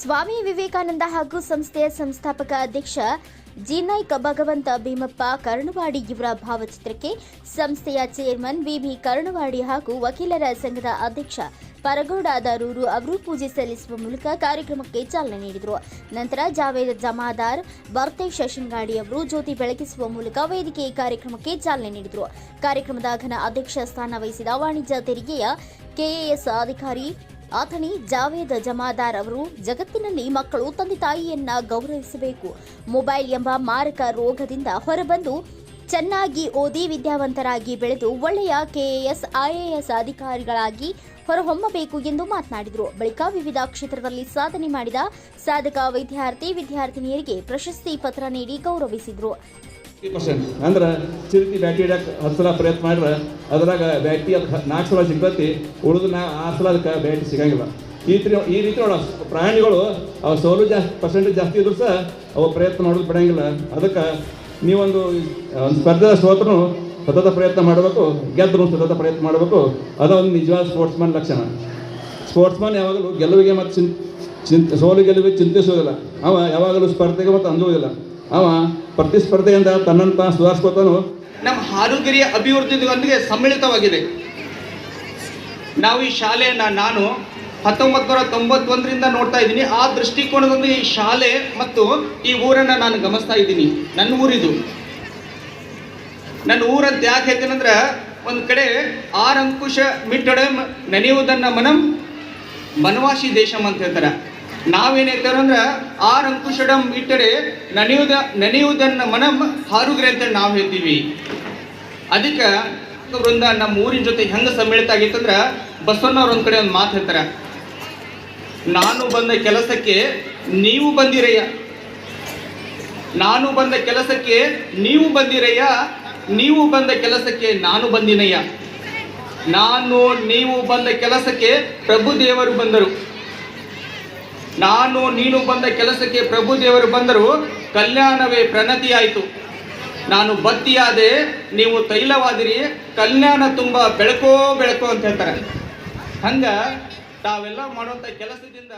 ಸ್ವಾಮಿ ವಿವೇಕಾನಂದ ಹಾಗೂ ಸಂಸ್ಥೆಯ ಸಂಸ್ಥಾಪಕ ಅಧ್ಯಕ್ಷ ಜಿನಾಯ್ಕ ಭಗವಂತ ಭೀಮಪ್ಪ ಕರ್ಣವಾಡಿ ಇವರ ಭಾವಚಿತ್ರಕ್ಕೆ ಸಂಸ್ಥೆಯ ಚೇರ್ಮನ್ ಬಿಬಿ ಕರ್ಣವಾಡಿ ಹಾಗೂ ವಕೀಲರ ಸಂಘದ ಅಧ್ಯಕ್ಷ ಪರಗೌಡ ದರೂರು ಅವರು ಪೂಜೆ ಸಲ್ಲಿಸುವ ಮೂಲಕ ಕಾರ್ಯಕ್ರಮಕ್ಕೆ ಚಾಲನೆ ನೀಡಿದರು. ನಂತರ ಜಾವೇದ್ ಜಮಾದಾರ್ ಬರ್ತೆ ಶಶಿಂಗಾಡಿ ಅವರು ಜ್ಯೋತಿ ಬೆಳಗಿಸುವ ಮೂಲಕ ವೇದಿಕೆ ಕಾರ್ಯಕ್ರಮಕ್ಕೆ ಚಾಲನೆ ನೀಡಿದರು. ಕಾರ್ಯಕ್ರಮದ ಘನ ಅಧ್ಯಕ್ಷ ಸ್ಥಾನ ವಹಿಸಿದ ವಾಣಿಜ್ಯ ತೆರಿಗೆಯ ಕೆಎಎಸ್ ಅಧಿಕಾರಿ ಆತನಿ ಜಾವೇದ್ ಜಮಾದಾರ್ ಅವರು. ಜಗತ್ತಿನಲ್ಲಿ ಮಕ್ಕಳು ತಂದೆ ತಾಯಿಯನ್ನ ಗೌರವಿಸಬೇಕು. ಮೊಬೈಲ್ ಎಂಬ ಮಾರಕ ರೋಗದಿಂದ ಹೊರಬಂದು ಚೆನ್ನಾಗಿ ಓದಿ ವಿದ್ಯಾವಂತರಾಗಿ ಬೆಳೆದು ಒಳ್ಳೆಯ ಕೆಎಎಸ್, ಐಎಎಸ್ ಅಧಿಕಾರಿಗಳಾಗಿ ಹೊರಹೊಮ್ಮಬೇಕು ಎಂದು ಮಾತನಾಡಿದರು. ಬಳಿಕ ವಿವಿಧ ಕ್ಷೇತ್ರದಲ್ಲಿ ಸಾಧನೆ ಮಾಡಿದ ಸಾಧಕ ವಿದ್ಯಾರ್ಥಿ ವಿದ್ಯಾರ್ಥಿನಿಯರಿಗೆ ಪ್ರಶಸ್ತಿ ಪತ್ರ ನೀಡಿ ಗೌರವಿಸಿದರು. ಪರ್ಸೆಂಟ್ ಅಂದ್ರೆ ಚಿರತಿ ಬ್ಯಾಟಿ ಹಿಡಕ್ಕೆ ಹತ್ತು ಸಲ ಪ್ರಯತ್ನ ಮಾಡ್ರೆ ಅದ್ರಾಗ ಬ್ಯಾಟಿ ಅದು ನಾಲ್ಕು ಸಲ ಸಿಗ್ತೈತಿ, ಉಳಿದು ನಾ ಆರು ಸಲ ಅದಕ್ಕೆ ಬ್ಯಾಟಿ ಸಿಗಂಗಿಲ್ಲ. ಈ ರೀತಿ ಈ ರೀತಿ ನೋಡ ಪ್ರಾಣಿಗಳು ಅವು ಸೋಲು ಜಾಸ್ತಿ ಪರ್ಸೆಂಟೇಜ್ ಜಾಸ್ತಿ ಇದ್ರು ಸಹ ಅವು ಪ್ರಯತ್ನ ಮಾಡೋದು ಬಿಡಂಗಿಲ್ಲ. ಅದಕ್ಕೆ ನೀವೊಂದು ಒಂದು ಸ್ಪರ್ಧೆ ಸೋತ್ರನು ಸತತ ಪ್ರಯತ್ನ ಮಾಡಬೇಕು ಗೆದ್ದರು ಸತತ ಪ್ರಯತ್ನ ಮಾಡಬೇಕು. ಅದೊಂದು ನಿಜವಾದ ಸ್ಪೋರ್ಟ್ಸ್ ಮ್ಯಾನ್ ಲಕ್ಷಣ. ಸ್ಪೋರ್ಟ್ಸ್ ಮ್ಯಾನ್ ಯಾವಾಗಲೂ ಗೆಲುವಿಗೆ ಮತ್ತು ಚಿಂತ ಚಿಂತ, ಸೋಲು ಗೆಲುವಿಗೆ ಚಿಂತಿಸುವುದಿಲ್ಲ. ಅವ ಯಾವಾಗಲೂ ಸ್ಪರ್ಧೆಗೆ ಮತ್ತು ಅಂಜುವುದಿಲ್ಲ ಅವ ಪ್ರತಿಸ್ಪರ್ಧೆಯಿಂದ ತನ್ನನ್ನು ತಾನು ಸುಧಾರಿಸ್ಕೋತಾನು? ನಮ್ಮ ಹಾಲುಗಿರಿಯ ಅಭಿವೃದ್ಧಿಯೊಂದಿಗೆ ಸಮ್ಮಿಳಿತವಾಗಿದೆ. ನಾವು ಈ ಶಾಲೆಯನ್ನು ನಾನು ಹತ್ತೊಂಬತ್ತು ನೂರ ತೊಂಬತ್ತೊಂದರಿಂದ ನೋಡ್ತಾ ಇದ್ದೀನಿ. ಆ ದೃಷ್ಟಿಕೋನದೊಂದಿಗೆ ಈ ಶಾಲೆ ಮತ್ತು ಈ ಊರನ್ನು ನಾನು ಗಮನಿಸ್ತಾ ಇದ್ದೀನಿ. ನನ್ನ ಊರಿದು. ನನ್ನ ಊರಂತ ಯಾಕೆ ಹೇಳ್ತೀನಂದ್ರೆ ಒಂದು ಕಡೆ ಆರ್ ಅಂಕುಶ ಮಿಟ್ಟಡೆ ನೆನೆಯುವುದನ್ನು ಮನಂ ಬನವಾಸಿ ದೇಶಂ ಅಂತ ಹೇಳ್ತಾರೆ. ನಾವೇನು ಹೇಳ್ತೇವೆ ಅಂದ್ರೆ ಆರ್ ಅಂಕುಶಡಂ ಇಟ್ಟರೆ ನನೆಯುವುದ ನೆನೆಯುವುದನ್ನ ಮನಂ ಹಾರುಗ್ರೆ ಅಂತ ನಾವು ಹೇಳ್ತೀವಿ. ಅದಕ್ಕೆ ವೃಂದ ನಮ್ಮ ಊರಿನ ಜೊತೆ ಹೆಂಗೆ ಸಮ್ಮಿಳಿತ ಆಗಿತ್ತಂದ್ರೆ, ಬಸವಣ್ಣವ್ರು ಒಂದು ಕಡೆ ಒಂದು ಮಾತು ಹೇಳ್ತಾರೆ. ನಾನು ಬಂದ ಕೆಲಸಕ್ಕೆ ನೀವು ಬಂದಿರಯ್ಯ. ನಾನು ಬಂದ ಕೆಲಸಕ್ಕೆ ನೀವು ಬಂದಿರಯ್ಯ. ನೀವು ಬಂದ ಕೆಲಸಕ್ಕೆ ನಾನು ಬಂದಿನಯ್ಯ. ನಾನು, ನೀವು ಬಂದ ಕೆಲಸಕ್ಕೆ ಪ್ರಭು ದೇವರು ಬಂದರು. ನಾನು, ನೀನು ಬಂದ ಕೆಲಸಕ್ಕೆ ಪ್ರಭು ದೇವರು ಬಂದರು, ಕಲ್ಯಾಣವೇ ಪ್ರಣತಿಯಾಯಿತು ನಾನು ಬತ್ತಿಯಾದೆ, ನೀವು ತೈಲವಾದಿರಿ, ಕಲ್ಯಾಣ ತುಂಬ ಬೆಳಕೋ ಬೆಳಕೋ ಅಂತ ಹೇಳ್ತಾರೆ. ಹಂಗ ತಾವೆಲ್ಲ ಮಾಡುವಂಥ ಕೆಲಸದಿಂದ